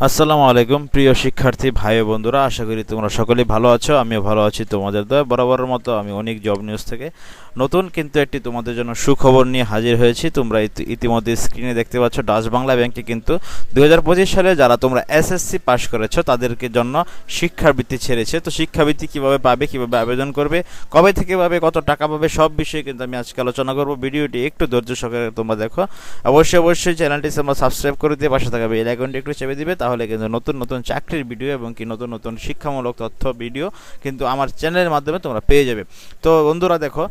আসসালামু আলাইকুম, প্রিয় শিক্ষার্থী ভাই বন্ধুরা, আশা করি তোমরা সকলেই ভালো আছো, আমিও ভালো আছি তোমাদের দয়া, বরাবরের মতো আমি অনেক জব নিউজ থেকে। নতুন কিন্তু একটি তোমাদের জন্য সুখবর নিয়ে হাজির হয়েছি, তোমরা ইতি- ইতিমধ্যে স্ক্রিনে দেখতে পাচ্ছ ডাচ বাংলা ব্যাংকে কিন্তু দু হাজার পঁচিশ সালে যারা তোমরা এসএসসি পাস করেছ, তাদেরকে জন্য শিক্ষাবৃত্তি ছেড়েছে। তো শিক্ষাবৃত্তি কীভাবে পাবে, কীভাবে আবেদন করবে, কবে থেকে পাবে, কত টাকা পাবে, সব বিষয়ে কিন্তু আমি আজকে আলোচনা করব। ভিডিওটি একটু ধৈর্য সহকারে তোমরা দেখো। অবশ্যই অবশ্যই চ্যানেলটি তোমরা সাবস্ক্রাইব করে দিয়ে পাশে থাকবে এই একটু চেপে দিবে তাহলে কিন্তু নতুন নতুন চাকরির ভিডিও এবং কি নতুন নতুন শিক্ষামূলক তথ্য ভিডিও কিন্তু আমার চ্যানেলের মাধ্যমে তোমরা পেয়ে যাবে। তো বন্ধুরা দেখো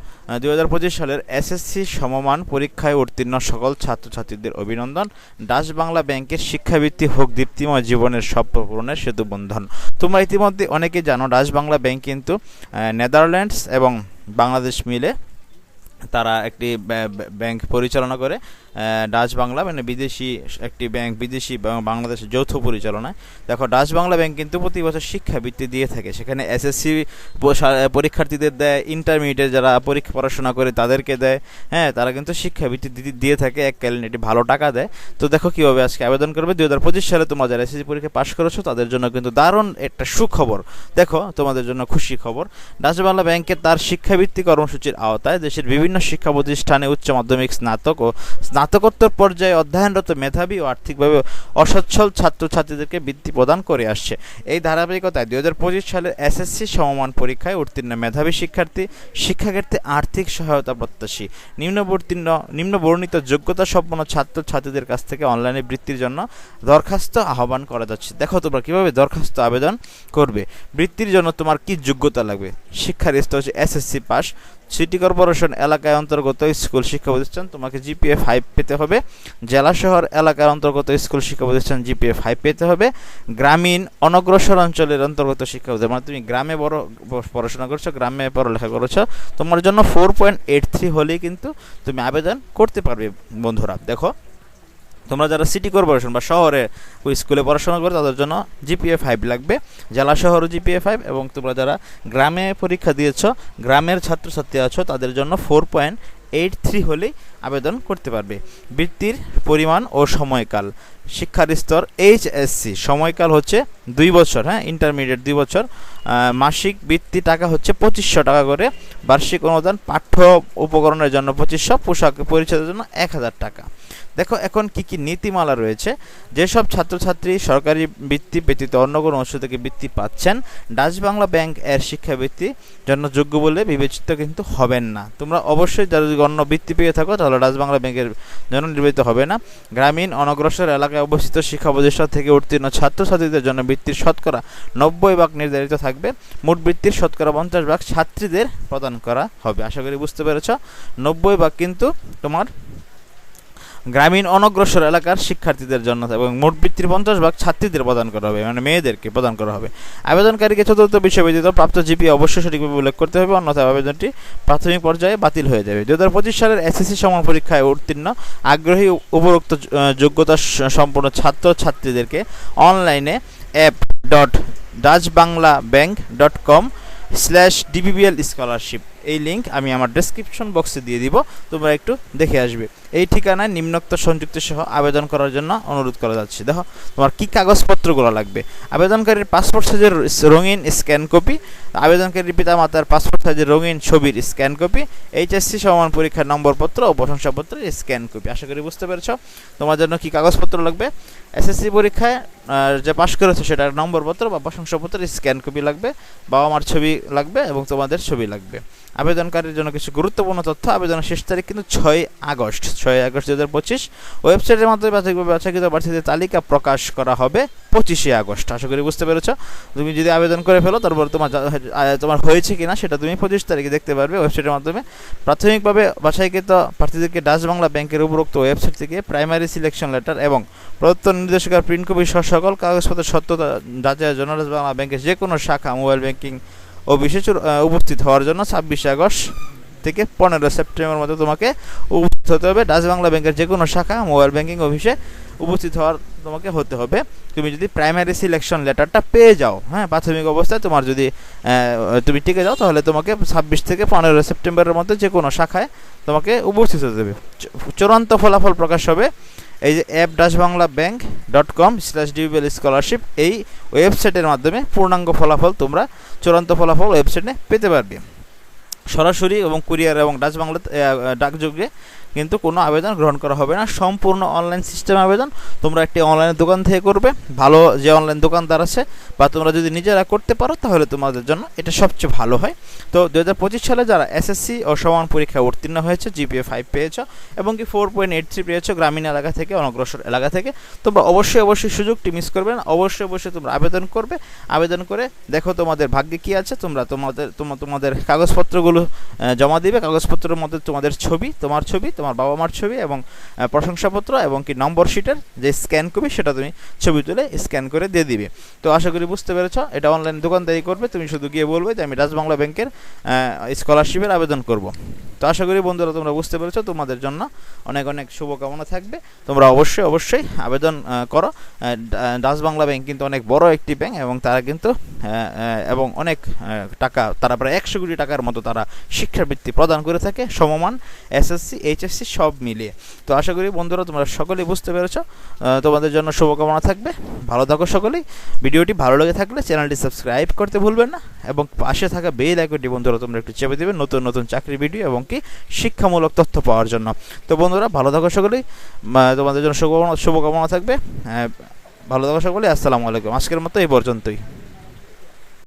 দুই হাজার পঁচিশ সালের এসএসসি সমমান পরীক্ষায় উত্তীর্ণ সকল ছাত্রছাত্রীদের অভিনন্দন। ডাচ বাংলা ব্যাংকের শিক্ষাবৃত্তি হোক দীপ্তিময় জীবনের স্বপ্ন পূরণের সেতু বন্ধন। তোমরা ইতিমধ্যে অনেকেই জানো ডাচ বাংলা ব্যাংক কিন্তু নেদারল্যান্ডস এবং বাংলাদেশ মিলে তারা একটি ব্যা- ব্যা- ব্যাংক পরিচালনা করে। ডাচ বাংলা মানে বিদেশি একটি ব্যাংক, বিদেশি বাংলাদেশের যৌথ পরিচালনায়। দেখো, ডাচ বাংলা ব্যাংক কিন্তু প্রতি বছর শিক্ষাবৃত্তি দিয়ে থাকে। সেখানে এসএসসি পরীক্ষার্থীদের দেয় ইন্টারমিডিয়েট যারা পরীক্ষা পড়াশোনা করে তাদেরকে দেয়। হ্যাঁ তারা কিন্তু শিক্ষাবৃত্তি দিয়ে থাকে এককালীন এটি ভালো টাকা দেয়। তো দেখো কীভাবে আজকে আবেদন করবে। দু হাজার পঁচিশ সালে তোমরা যারা এসএসসি পরীক্ষা পাশ করেছ, তাদের জন্য কিন্তু দারুণ একটা সুখবর। দেখো, তোমাদের জন্য খুশি খবর। ডাচ বাংলা ব্যাংকের তার শিক্ষাবৃত্তি কর্মসূচির আওতায় দেশের বিভিন্ন শিক্ষা প্রতিষ্ঠানে উচ্চ মাধ্যমিক, স্নাতক ও স্নাতকোত্তর পর্যায়ে অধ্যয়নরত মেধাবী ও আর্থিকভাবে অসচ্ছল ছাত্রছাত্রীদেরকে বৃত্তি প্রদান করে আসছে। এই ধারাবাহিকতায় দুই হাজার পঁচিশ সালের এসএসসি সমমান পরীক্ষায় উত্তীর্ণ মেধাবী শিক্ষার্থী, শিক্ষাক্ষেত্রে আর্থিক সহায়তা প্রত্যাশী, নিম্নবর্তীর্ণ, নিম্নবর্ণিত যোগ্যতা সম্পন্ন ছাত্রছাত্রীদের কাছ থেকে অনলাইনে বৃত্তির জন্য দরখাস্ত আহ্বান করা যাচ্ছে। দেখো তোমরা কীভাবে দরখাস্ত আবেদন করবে। বৃত্তির জন্য তোমার কি যোগ্যতা লাগবে? শিক্ষার স্তর হচ্ছে এসএসসি পাস। সিটি কর্পোরেশন এলাকায় অন্তর্গত স্কুল শিক্ষা প্রতিষ্ঠান তোমাকে জিপিএ ফাইভ পেতে হবে। জেলা শহর এলাকার অন্তর্গত স্কুল শিক্ষা প্রতিষ্ঠান জিপিএ ফাইভ পেতে হবে। গ্রামীণ অনগ্রসর অঞ্চলের অন্তর্গত শিক্ষা প্রতিষ্ঠান মানে তুমি গ্রামে বড় পড়াশোনা করছ, গ্রামে পড়ালেখা করেছ, তোমার জন্য ফোর পয়েন্ট এইট থ্রি হলেই কিন্তু তুমি আবেদন করতে পারবে বন্ধুরা। দেখো, তোমরা যারা সিটি কর্পোরেশন বা শহরে ওই স্কুলে পড়াশোনা করো, তাদের জন্য জিপিএ ফাইভ লাগবে। জেলা শহর জিপিএ ফাইভ এবং তোমরা যারা গ্রামে পরীক্ষা দিয়েছ, গ্রামের ছাত্রছাত্রী আছো, তাদের জন্য ফোর পয়েন্ট এইট থ্রি হলেই আবেদন করতে পারবে। বৃত্তির পরিমাণ ও সময়কাল। শিক্ষার স্তর এইচএসসি সময়কাল হচ্ছে দুই বছর হ্যাঁ? ইন্টারমিডিয়েট দুই বছর। মাসিক বৃত্তি টাকা হচ্ছে পঁচিশশো টাকা করে। বার্ষিক অনুদান পাঠ্য উপকরণের জন্য পঁচিশশো, পোশাক পরিচ্ছদের জন্য এক হাজার টাকা। দেখো, এখন কি কি নীতিমালা রয়েছে। যেসব ছাত্রছাত্রী সরকারি বৃত্তি ব্যতীত অন্য কোনো অংশ থেকে বৃত্তি পাচ্ছেন, ডাচ বাংলা ব্যাংক এর শিক্ষাবৃত্তি জন্য যোগ্য বলে বিবেচিত কিন্তু হবেন না। তোমরা অবশ্যই যারা যদি অন্য বৃত্তি পেয়ে থাকো, তাহলে ডাচ বাংলা ব্যাংকের জন্য নির্বাচিত হবে না। গ্রামীণ অনগ্রসর এলাকায় অবস্থিত শিক্ষা প্রতিষ্ঠান থেকে উত্তীর্ণ ছাত্রছাত্রীদের জন্য বৃত্তির শতকরা নব্বই ভাগ নির্ধারিত থাকবে মোট বৃত্তির শতকরা পঞ্চাশ ভাগ ছাত্রীদের প্রদান করা হবে। আশা করি বুঝতে পেরেছ। নব্বই ভাগ কিন্তু তোমার গ্রামীণ অনগ্রসর এলাকার শিক্ষার্থীদের জন্য এবং মোট বৃত্তির পঞ্চাশ ভাগ ছাত্রীদের প্রদান করা হবে মানে মেয়েদেরকে প্রদান করা হবে। আবেদনকারীকে চতুর্থ বিষয় প্রাপ্ত জিপি অবশ্যই সঠিকভাবে উল্লেখ করতে হবে অন্যথায় আবেদনটি প্রাথমিক পর্যায়ে বাতিল হয়ে যাবে। দু হাজার পঁচিশ সালের এসএসসি সমান পরীক্ষায় উত্তীর্ণ, আগ্রহী উপরোক্ত যোগ্যতা সম্পন্ন ছাত্র ছাত্রীদেরকে অনলাইনে app dot Dutch Bangla bank dot com slash DBBL scholarship. এই লিঙ্ক আমি আমার ডেসক্রিপশন বক্সে দিয়ে দিব, তোমরা একটু দেখে আসবে। এই ঠিকানায় নিম্নোক্ত সংযুক্তি সহ আবেদন করার জন্য অনুরোধ করা যাচ্ছে। দেখো, তোমার কী কাগজপত্রগুলো লাগবে? আবেদনকারীর পাসপোর্ট সাইজের রঙিন স্ক্যান কপি আবেদনকারীর পিতামাতার পাসপোর্ট সাইজের রঙিন ছবির স্ক্যান কপি এইচএসসি সমান পরীক্ষার নম্বরপত্র ও প্রশংসাপত্রের স্ক্যান কপি আশা করি বুঝতে পেরেছ? তোমার জন্য কী কাগজপত্র লাগবে? এসএসসি পরীক্ষায় যে পাশ করেছে সেটার নম্বরপত্র বা প্রশংসাপত্রের স্ক্যান কপি লাগবে বাবা মার ছবি লাগবে এবং তোমাদের ছবি লাগবে। আবেদনকারীর জন্য কিছু গুরুত্বপূর্ণ তথ্য, আবেদনের শেষ তারিখ কিন্তু ছয় আগস্ট ছয় আগস্ট দু হাজার পঁচিশ। ওয়েবসাইটের মাধ্যমে বাছাইভাবে বাছাইকৃত প্রার্থীদের তালিকা প্রকাশ করা হবে পঁচিশে আগস্ট। আশা করি বুঝতে পেরেছ। তুমি যদি আবেদন করে ফেলো, তারপর তোমার তোমার হয়েছে কি না সেটা তুমি পঁচিশ তারিখে দেখতে পারবে ওয়েবসাইটের মাধ্যমে। প্রাথমিকভাবে বাছাইকৃত প্রার্থীদেরকে ডাচ বাংলা ব্যাংকের উপরোক্ত ওয়েবসাইট থেকে প্রাইমারি সিলেকশন লেটার এবং প্রদত্ত নির্দেশিকার প্রিন্ট কপি সহ সকল কাগজপত্রের সত্যতা যাচাইয়ের জন্য ডাচ বাংলা ব্যাংকের যে কোনো শাখা, মোবাইল ব্যাংকিং ও বিশেষ উপস্থিত হওয়ার জন্য ছাব্বিশে আগস্ট থেকে পনেরো সেপ্টেম্বর মধ্যে তোমাকে উপস্থিত হতে হবে। ডাচ বাংলা ব্যাংকের যে কোনো শাখা, মোবাইল ব্যাংকিং অফিসে উপস্থিত হওয়ার তোমাকে হতে হবে। তুমি যদি প্রাইমারি সিলেকশন লেটারটা পেয়ে যাও হ্যাঁ প্রাথমিক অবস্থায় তোমার যদি তুমি টিকে যাও, তাহলে তোমাকে ছাব্বিশ থেকে পনেরো সেপ্টেম্বরের মধ্যে যে কোনো শাখায় তোমাকে উপস্থিত হতে হবে। চূড়ান্ত ফলাফল প্রকাশ হবে এই যে app Dutch Bangla bank dot com slash DBBL scholarship এই ওয়েবসাইটের মাধ্যমে পূর্ণাঙ্গ ফলাফল তোমরা চূড়ান্ত ফলাফল ওয়েবসাইটে পেতে পারবে। সরাসরি এবং কুরিয়ার এবং ডাচ বাংলা ডাকযোগে কিন্তু কোনো আবেদন গ্রহণ করা হবে না। সম্পূর্ণ অনলাইন সিস্টেম আবেদন তোমরা একটি অনলাইন দোকান থেকে করবে। ভালো যে অনলাইন দোকানদার আছে বা তোমরা যদি নিজেরা করতে পারো তাহলে তোমাদের জন্য এটা সবচেয়ে ভালো হয়। তো দু হাজার পঁচিশ সালে যারা এসএসসি ও সমান পরীক্ষায় উত্তীর্ণ হয়েছে, জিপিএ ফাইভ পেয়েছ এবং কি ফোর পয়েন্ট এইট থ্রি পেয়েছ গ্রামীণ এলাকা থেকে, অনগ্রসর এলাকা থেকে, তোমরা অবশ্যই অবশ্যই সুযোগটি মিস করবে না। অবশ্যই অবশ্যই তোমরা আবেদন করবে। আবেদন করে দেখো তোমাদের ভাগ্যে কী আছে, তোমরা তোমাদের, তোমা- তোমাদের কাগজপত্রগুলো আহ, জমা দিবে কাগজপত্রের মধ্যে তোমাদের ছবি তোমার ছবি তোমার বাবা মার ছবি এবং প্রশংসাপত্র এবং কি নম্বর শিটের যে স্ক্যান কপি সেটা তুমি ছবি তুলে স্ক্যান করে দিয়ে দিবে। তো আশা করি বুঝতে পেরেছ এটা অনলাইন দোকানদারি করবে তুমি শুধু গিয়ে বলবে যে আমি রাজবাংলা ব্যাংকের স্কলারশিপের আবেদন করব। তো আশা করি বন্ধুরা তোমরা বুঝতে পেরেছ তোমাদের জন্য অনেক অনেক শুভকামনা থাকবে। তোমরা অবশ্যই অবশ্যই আবেদন করো। ডাচ বাংলা ব্যাংক কিন্তু অনেক বড় একটি ব্যাংক এবং তারা কিন্তু এবং অনেক টাকা তারা প্রায় একশো কোটি টাকার মতো তারা শিক্ষাবৃত্তি প্রদান করে থাকে, সমমান এসএসসি এইচএসসি সব মিলিয়ে। তো আশা করি বন্ধুরা, তোমরা সকলেই বুঝতে পেরেছ তোমাদের জন্য শুভকামনা থাকবে। ভালো থাকো সকলেই। ভিডিওটি ভালো লেগে থাকলে চ্যানেলটি সাবস্ক্রাইব করতে ভুলবেন না। এবং পাশে থাকা বেল আইকনটি, বন্ধুরা, তোমরা একটু চেপে দেবে নতুন নতুন চাকরি ভিডিও এবং কি শিক্ষামূলক তথ্য পাওয়ার জন্য। তো বন্ধুরা, ভালো থাকো সকলেই। তোমাদের জন্য শুভকামনা শুভকামনা থাকবে। ভালো থাকো সকলেই। আসসালামু আলাইকুম। আজকের মতো এই পর্যন্তই।